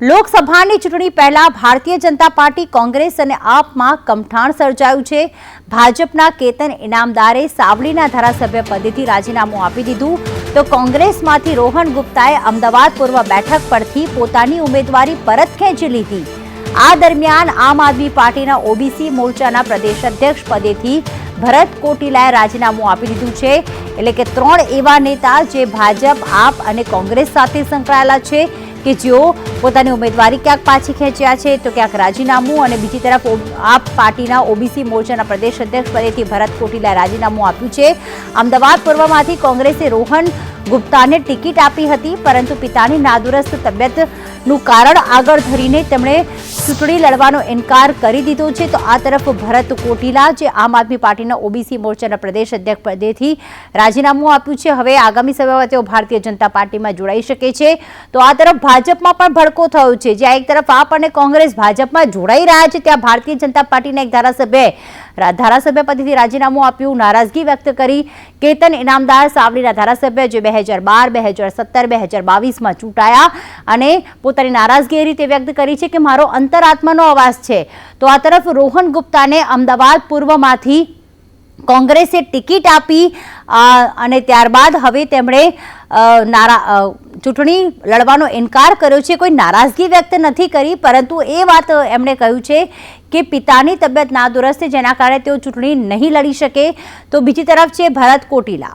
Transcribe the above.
લોકસભાની ચૂંટણી પહેલા ભારતીય જનતા પાર્ટી કોંગ્રેસ અને આપમાં કમઠાણ સર્જાયું છે. ભાજપના કેતન ઇનામદારે સાવલીના ધારાસભ્ય પદેથી રાજીનામું આપી દીધું. તો કોંગ્રેસમાંથી રોહન ગુપ્તાએ અમદાવાદ પૂર્વ બેઠક પરથી પોતાની ઉમેદવારી પરત ખેંચી લીધી. આ દરમિયાન આમ આદમી પાર્ટીના ઓબીસી મોરચાના પ્રદેશ અધ્યક્ષ પદેથી ભરત કોટીલાએ રાજીનામું આપી દીધું છે. એટલે કે ત્રણ એવા નેતા જે ભાજપ, આપ અને કોંગ્રેસ સાથે સંકળાયેલા છે. કે જેઓ પોતાની ઉમેદવારી ક્યાંક પાછી ખેંચ્યા છે, તો ક્યાંક રાજીનામું અને બીજી તરફ આપ પાર્ટીના ઓબીસી મોરચાના પ્રદેશ અધ્યક્ષ પદેથી ભરત કોટીલાએ રાજીનામું આપ્યું છે. અમદાવાદ પૂર્વમાંથી કોંગ્રેસે રોહન ગુપ્તાને ટિકિટ આપી હતી, પરંતુ પિતાની નાદુરસ્ત તબિયતનું કારણ આગળ ધરીને તેમણે ચૂંટણી લડવાનો ઇનકાર કરી દીધો છે. તો આ તરફ ભરત કોટીલા જે આમ આદમી પાર્ટીના ઓબીસી મોરચાના પ્રદેશ અધ્યક્ષ પદેથી રાજીનામું આપ્યું છે. હવે આગામી સમયમાં તેઓ ભારતીય જનતા પાર્ટીમાં જોડાઈ શકે છે. તો આ તરફ ભાજપમાં પણ ભડકો થયો છે. જ્યાં એક તરફ આપ અને કોંગ્રેસ ભાજપમાં જોડાઈ રહ્યા છે, ત્યાં ભારતીય જનતા પાર્ટીના એક ધારાસભ્યએ રા- ધારાસભ્ય પદેથી રાજીનામું આપ્યું. નારાજગી વ્યક્ત કરી કેતન ઇનામદાર સાવલીના ધારાસભ્ય, જે બે હજાર બાર, બે હજાર સત્તર, બે હજાર બાવીસમાં ચૂંટાયા અને પોતાની નારાજગી એ રીતે વ્યક્ત કરી છે કે મારો અંતરાત્માનો અવાજ છે. તો આ તરફ રોહન ગુપ્તાને અમદાવાદ પૂર્વમાંથી કોંગ્રેસે ટિકિટ આપી અને ત્યારબાદ હવે તેમણે નારા ચૂંટણી લડવાનો ઇનકાર કર્યો છે. કોઈ નારાજગી વ્યક્ત નથી કરી, પરંતુ એ વાત એમણે કહ્યું છે કે પિતાની તબિયત નાદુરસ્ત છે, જેના કારણે તેઓ ચૂંટણી નહીં લડી શકે. તો બીજી તરફ છે ભરત કોટીલા.